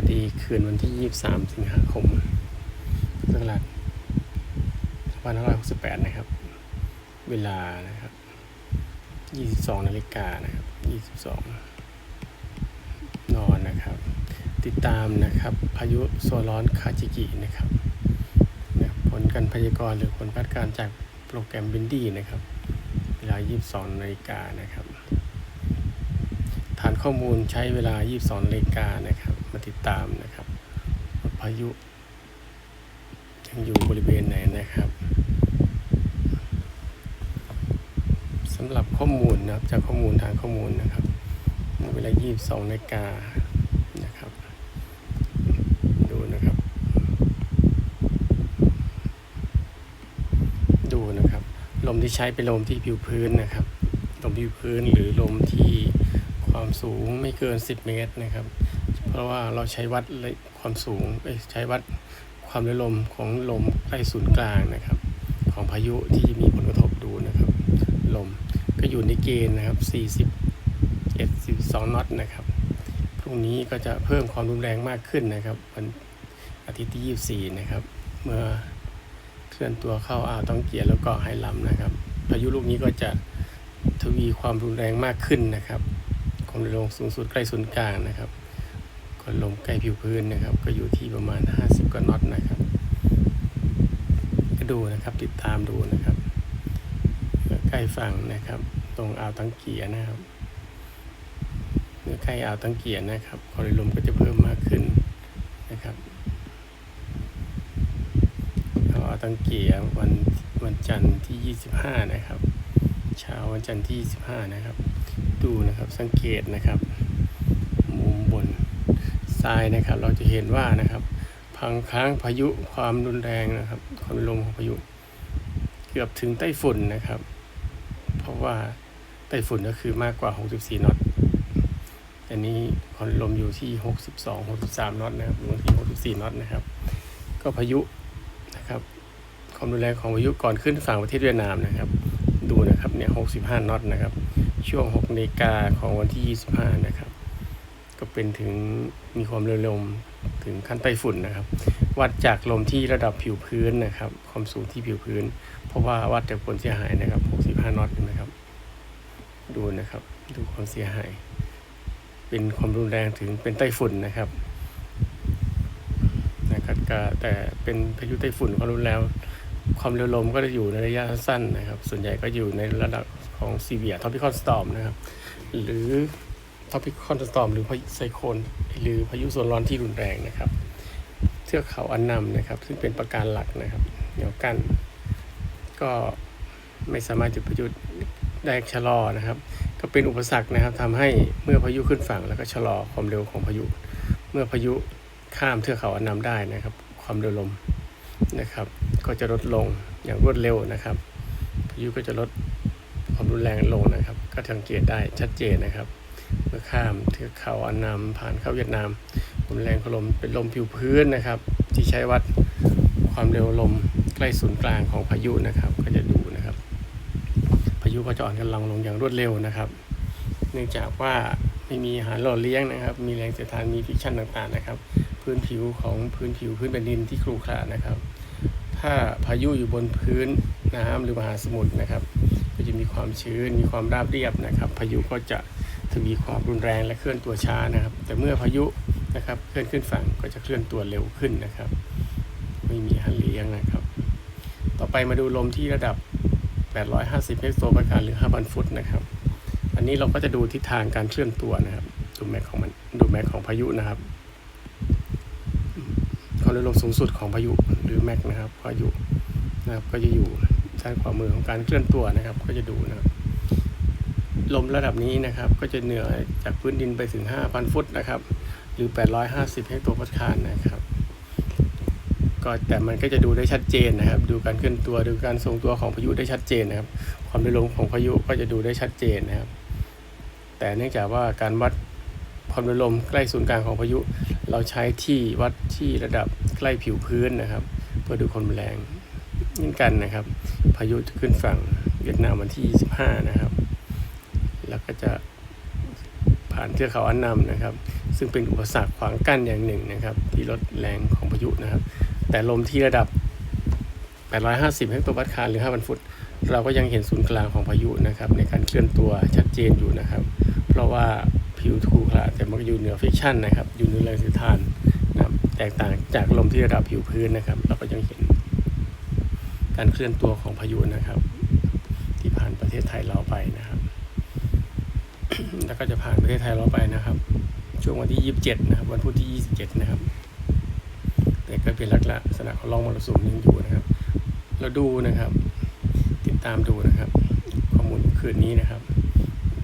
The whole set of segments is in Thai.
วัสดีคืนวันที่ 23 สิงหาคมพุทธศักราช2568 นะครับ เวลานะครับ 22 นาฬิกานะครับ 22 นอนนะครับ ติดตามนะครับ พายุโซร้อนคาจิกินะครับนะผลการพยากรณ์หรือผลคาดการณ์จากโปรแกรมบินดี้นะครับ เวลา 22 นาฬิกานะครับ ฐานข้อมูลใช้เวลา 22 นาฬิกานะครับ ติดตามนะครับพายุยังอยู่บริเวณไหนนะครับสำหรับข้อมูลนะครับจากข้อมูลฐานข้อมูลนะครับเวลา 22นาฬิกานะครับดูนะครับ ดูนะครับ ลมที่ใช้เป็นลมที่ผิวพื้นนะครับ ลมผิวพื้นหรือลมที่ความสูงไม่เกิน 10 เมตรนะครับ เพราะว่าเราใช้วัดความสูงใช้วัดความเร็วลมของลมใกล้ศูนย์กลางนะครับ ของพายุที่มีผลกระทบดูนะครับ ลมก็อยู่ในเกณฑ์นะครับ40 42น็อตนะครับพรุ่งนี้ก็จะเพิ่มความรุนแรงมากขึ้นนะครับวันอาทิตย์ที่ 24 นะครับ เมื่อเคลื่อนตัวเข้าอ่าวต้องเกียร์แล้วก็ไฮลัมนะครับพายุลูกนี้ก็จะทวีความรุนแรงมากขึ้นนะครับความเร็วลมสูงสุดใกล้ศูนย์กลางนะครับ ก็ลมใกล้ผิวพื้นนะครับ ก็อยู่ที่ประมาณ 50กว่าน็อตนะครับก็ดูนะครับติดตามดูนะครับใกล้ฝั่งนะครับ ตรงอ่าวตังเกียนะครับเมื่อใกล้อ่าวตังเกียนะครับความเร็วลมก็จะเพิ่มมากขึ้นนะครับอ่าวตังเกียวันวันจันทร์ที่ 25 นะครับ เช้าวันจันทร์ที่ 25 นะครับ ดูนะครับสังเกตนะครับมุมบน ซ้ายนะครับ เราจะเห็นว่านะครับ พังค้างพายุความรุนแรงนะครับความรุนแรงของพายุ เกือบถึงไต้ฝุ่นนะครับ เพราะว่าไต้ฝุ่นก็คือมากกว่า 64น็อตอันนี้ความลมอยู่ที่ 62 63น็อตนะครับรวมที่64น็อตนะครับ ก็พายุนะครับความรุนแรงของพายุก่อนขึ้นฝั่งประเทศเวียดนามนะครับ ดูนะครับเนี่ย65น็อตนะครับ ช่วง6นาฬิกาของวันที่ 25 นะครับ ก็เป็นถึงมีความเร็วลมถึงขั้นไต้ฝุ่นนะครับ วัดจากลมที่ระดับผิวพื้นนะครับ ความสูงที่ผิวพื้น เพราะว่าวัดจากผลเสียหายนะครับ 65 น็อตนะครับ ดูนะครับ ดูความเสียหาย เป็นความรุนแรงถึงเป็นไต้ฝุ่นนะครับนะครับแต่เป็นพายุไต้ฝุ่นความรุนแรงความเร็วลมก็จะอยู่ในระยะสั้นนะครับ ส่วนใหญ่ก็อยู่ในระดับของซีเวียท็อปิคอนสตอมนะครับ หรือ ทอปิคอนสตอมหรือพายุไซโคลนหรือพายุโซนร้อนที่รุนแรงนะครับเทือกเขาอันนำนะครับ ซึ่งเป็นประการหลักนะครับเหนียวกัน ก็ไม่สามารถจุดพายุได้ชะลอนะครับ ก็เป็นอุปสรรคนะครับทำให้เมื่อพายุขึ้นฝั่งแล้วก็ชะลอความเร็วของพายุ เมื่อพายุข้ามเทือกเขาอันนำได้นะครับ ความเร็วลมนะครับ ก็จะลดลงอย่างรวดเร็วนะครับ พายุก็จะลดความรุนแรงลงนะครับ ก็สังเกตได้ชัดเจนนะครับ เมื่อข้ามเทือกเขาอันนำผ่านเข้าเวียดนามรุนแรงของลมเป็นลมผิวพื้นนะครับ ที่ใช้วัดความเร็วลมใกล้ศูนย์กลางของพายุนะครับ ก็จะดูนะครับ พายุก็จะอ่อนกำลังลงอย่างรวดเร็วนะครับ เนื่องจากว่าไม่มีอาหารหล่อเลี้ยงนะครับ มีแรงเสียดทานมีฟิกชันต่างๆนะครับ พื้นผิวของพื้นผิวพื้นแผ่นดินที่ครุขระนะครับ ถ้าพายุอยู่บนพื้นน้ำหรือมหาสมุทรนะครับ ก็จะมีความชื้นมีความราบเรียบนะครับ พายุก็จะ ทวีความรุนแรงและเคลื่อนตัวช้านะครับ แต่เมื่อพายุนะครับเคลื่อนขึ้นฝั่งก็จะเคลื่อนตัวเร็วขึ้นนะครับ ไม่มีหันเลี้ยงนะครับ ต่อไปมาดูลมที่ระดับ 850 เฮกโตปารหรือ 5,000 ฟุตนะครับ อันนี้เราก็จะดูทิศทางการเคลื่อนตัวนะครับ ดูแม็กของมันดูแม็กของพายุนะครับความเร็วลมสูงสุดของพายุหรือแม็กนะครับพายุนะครับก็จะอยู่ด้านขวามือของการเคลื่อนตัวนะครับ ก็จะดูนะครับ ลมระดับนี้นะครับ ก็จะเหนือจากพื้นดินไปถึง 5,000 ฟุตนะครับ หรือ 850 เฮกโตปาร์นะครับ ก็แต่มันก็จะดูได้ชัดเจนนะครับ ดูการเคลื่อนตัวดูการทรงตัวของพายุได้ชัดเจนนะครับ ความเร็วลมของพายุก็จะดูได้ชัดเจนนะครับ แต่เนื่องจากว่าการวัดความเร็วลมใกล้ศูนย์กลางของพายุ เราใช้ที่วัดที่ระดับใกล้ผิวพื้นนะครับ เพื่อดูความแรงเช่นกันนะครับ พายุจะขึ้นฝั่งเวียดนามวันที่ 25 นะครับ ก็จะผ่านเทือกเขาอันนำนะครับ ซึ่งเป็นอุปสรรคขวางกั้นอย่างหนึ่งนะครับ ที่ลดแรงของพายุนะครับ แต่ลมที่ระดับ 850เฮกโตปาสคาลหรือ 5,000 ฟุต เราก็ยังเห็นศูนย์กลางของพายุนะครับ ในการเคลื่อนตัวชัดเจนอยู่นะครับ เพราะว่าผิวถูกละแต่มันอยู่เหนือฟิกชันนะครับ อยู่เหนือแรงสียดทานนะครับแตกต่างจากลมที่ระดับผิวพื้นนะครับ เราก็ยังเห็นการเคลื่อนตัวของพายุนะครับ ที่ผ่านประเทศไทยเราไปนะครับ แล้วก็จะผ่านประเทศไทยเราไปนะครับ ช่วงวันที่27นะครับ วันพุธที่27นะครับ แต่ก็เป็นลักษณะของร่องมรสุมยังอยู่นะครับ เราดูนะครับ ติดตามดูนะครับ ข้อมูลคืนนี้นะครับ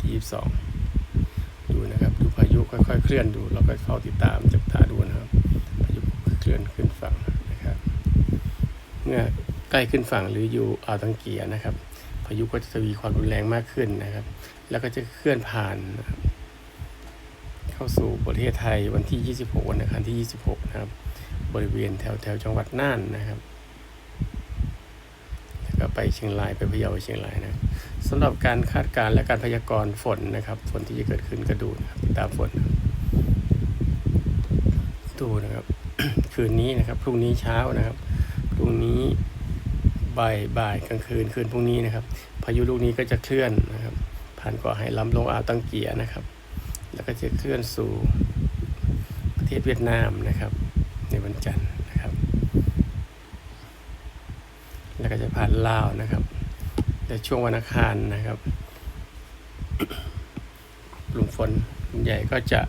ที่22ดูนะครับดูพายุค่อยๆเคลื่อนดูเราก็เฝ้าติดตามจับตาดูนะครับ พายุเคลื่อนขึ้นฝั่งนะครับ เมื่อใกล้ขึ้นฝั่งหรืออยู่อ่าวตังเกียนะครับายุก็จะทวีความรุนแรงมากขึ้นนะครับ แล้วก็จะเคลื่อนผ่าน เข้าสู่ประเทศไทยวันที่ 26 วันอังคารที่ 26 นะครับ บริเวณแถวแถวจังหวัดน่านนะครับแล้วก็ไปเชียงรายไปพะเยาเชียงรายนะสำหรับการคาดการณ์และการพยากรณ์ฝนนะครับ ฝนที่จะเกิดขึ้นก็ดูนะครับติดตามฝนดูนะครับ คืนนี้นะครับ พรุ่งนี้เช้านะครับ พรุ่งนี้ บ่ายบ่ายกลางคืนคืนพรุ่งนี้นะครับ พายุลูกนี้ก็จะเคลื่อนนะครับ ผ่านเกาะไหหลำลงอ่าวตังเกียนะครับ แล้วก็จะเคลื่อนสู่ประเทศเวียดนามนะครับ ในวันจันทร์นะครับ แล้วก็จะผ่านลาวนะครับแต่ช่วงวันอังคารนะครับกลุ่มฝนใหญ่ก็จะ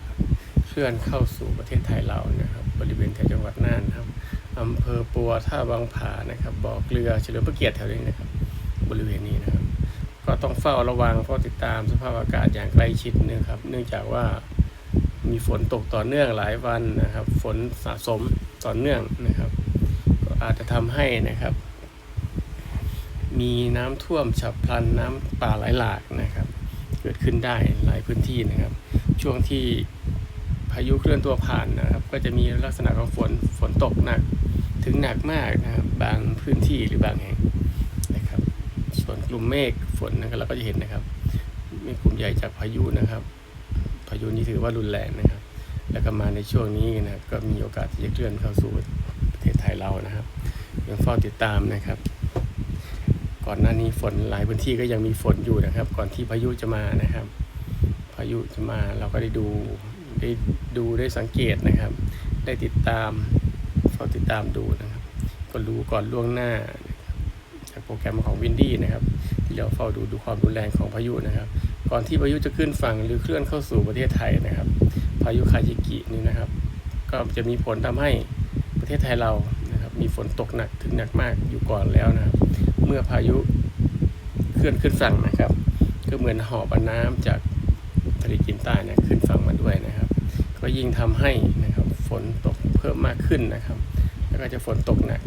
เคลื่อนเข้าสู่ประเทศไทยเรานะครับ บริเวณแถวจังหวัดน่านนะครับ อำเภอปัวท่าบางผานะครับบ่อเกลือเฉลิมพระเกียรติแถวนี้นะครับ บริเวณนี้นะครับ ก็ต้องเฝ้าระวังเฝ้าติดตามสภาพอากาศอย่างใกล้ชิดนะครับ เนื่องจากว่ามีฝนตกต่อเนื่องหลายวันนะครับ ฝนสะสมต่อเนื่องนะครับ ก็อาจจะทำให้นะครับ มีน้ำท่วมฉับพลันน้ำป่าไหลหลากนะครับ เกิดขึ้นได้หลายพื้นที่นะครับ ช่วงที่พายุเคลื่อนตัวผ่านนะครับ ก็จะมีลักษณะของฝนฝนตกหนัก ถึงหนักมากนะครับบางพื้นที่หรือบางแห่งนะครับ ส่วนกลุ่มเมฆฝนนะครับเราก็จะเห็นนะครับเมฆกลุ่มใหญ่จากพายุนะครับ พายุนี้ถือว่ารุนแรงนะครับ แล้วก็มาในช่วงนี้นะครับก็มีโอกาสที่จะเคลื่อนเข้าสู่ประเทศไทยเรานะครับยังเฝ้าติดตามนะครับ ก่อนหน้านี้ฝนหลายพื้นที่ก็ยังมีฝนอยู่นะครับ ก่อนที่พายุจะมานะครับ พายุจะมาเราก็ได้ดูได้ดูได้สังเกตนะครับ ได้ติดตามาติดตามดูนะครับ ก็รู้ก่อนล่วงหน้า จากโปรแกรมของวินดี้นะครับ ที่เราเฝ้าดูดูความรุนแรงของพายุนะครับ ก่อนที่พายุจะขึ้นฝั่งหรือเคลื่อนเข้าสู่ประเทศไทยนะครับ พายุคาจิกินี่นะครับ ก็จะมีผลทำให้ประเทศไทยเรานะครับ มีฝนตกหนักถึงหนักมากอยู่ก่อนแล้วนะครับ เมื่อพายุเคลื่อนขึ้นฝั่งนะครับ ก็เหมือนหอบอน้ำจากทะเลจีนใต้นะขึ้นฝั่งมาด้วยนะครับ ก็ยิ่งทำให้นะครับฝนตกเพิ่มมากขึ้นนะครับ แล้วก็จะฝนตกหนัก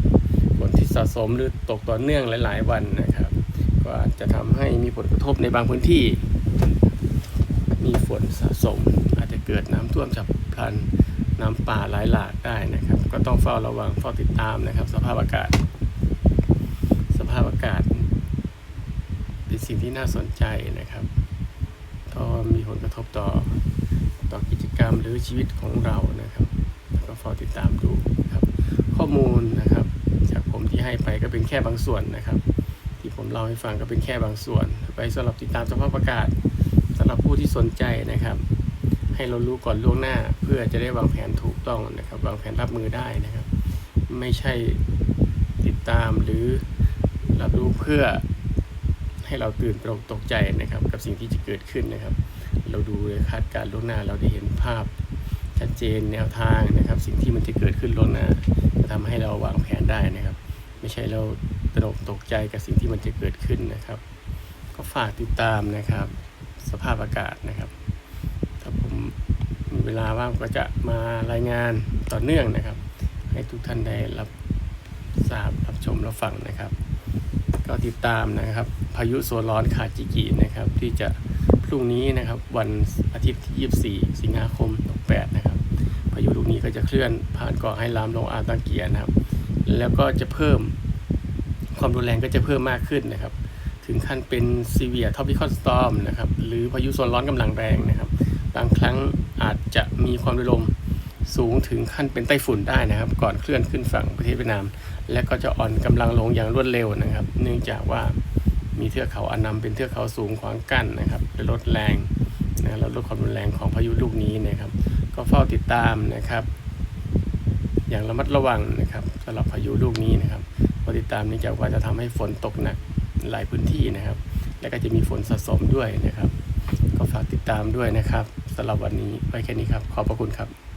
ฝนที่สะสมหรือตกต่อเนื่องหลาย ๆ วันนะครับ ก็อาจจะทำให้มีผลกระทบในบางพื้นที่ มีฝนสะสม อาจจะเกิดน้ำท่วมฉับพลันน้ำป่าไหลหลากได้นะครับ ก็ต้องเฝ้าระวังเฝ้าติดตามนะครับ สภาพอากาศ สภาพอากาศเป็นสิ่งที่น่าสนใจนะครับเพราะมีผลกระทบต่อต่อกิจกรรมหรือชีวิตของเรานะครับ ก็เฝ้าติดตามดูนะครับ ข้อมูลนะครับ จากผมที่ให้ไปก็เป็นแค่บางส่วนนะครับ ที่ผมเล่าให้ฟังก็เป็นแค่บางส่วน ไปสำหรับติดตามสภาพอากาศสำหรับผู้ที่สนใจนะครับ ให้เรารู้ก่อนล่วงหน้า เพื่อจะได้วางแผนถูกต้องนะครับวางแผนรับมือได้นะครับ ไม่ใช่ติดตามหรือรับรู้เพื่อให้เราตื่นตระหนกตกใจนะครับ กับสิ่งที่จะเกิดขึ้นนะครับ เราดูคาดการณ์ล่วงหน้าเราได้เห็นภาพ ชัดเจนแนวทางนะครับ สิ่งที่มันจะเกิดขึ้นล่วงหน้าจะทำให้เราวางแผนได้นะครับ ไม่ใช่เราตระหนกตกใจกับสิ่งที่มันจะเกิดขึ้นนะครับ ก็ฝากติดตามนะครับ สภาพอากาศนะครับ ถ้าผมมีเวลาว่างก็จะมารายงานต่อเนื่องนะครับ ให้ทุกท่านได้รับทราบรับชมรับฟังนะครับ ก็ติดตามนะครับ พายุโซนร้อนคาจิกินะครับ ที่จะพรุ่งนี้นะครับวันอาทิตย์ที่ 24 สิงหาคม 8นะครับพายุลูกนี้ก็จะเคลื่อนผ่านเกาะไฮลามลงอาตังเกียนะครับ แล้วก็จะเพิ่มความรุนแรงก็จะเพิ่มมากขึ้นนะครับ ถึงขั้นเป็น severe tropical storm นะครับหรือพายุโซนร้อนกำลังแรงนะครับ บางครั้งอาจจะมีความร็วลมสูงถึงขั้นเป็นไต้ฝุ่นได้นะครับ ก่อนเคลื่อนขึ้นฝั่งประเทศเวียดนาม และก็จะอ่อนกำลังลงอย่างรวดเร็วนะครับ เนื่องจากว่ามีเทือกเขาอานัมเป็นเทือกเขาสูงขวางกั้นนะครับและลดแรง นะแล้วลดความรุนแรงของพายุลูกนี้นะครับ ก็เฝ้าติดตามนะครับ อย่างระมัดระวังนะครับสำหรับพายุลูกนี้นะครับเฝ้าติดตามเนื่องจากว่าจะทำให้ฝนตกหนักหลายพื้นที่นะครับ และก็จะมีฝนสะสมด้วยนะครับ ก็ฝากติดตามด้วยนะครับสำหรับวันนี้ไว้แค่นี้ครับ ขอบพระคุณครับ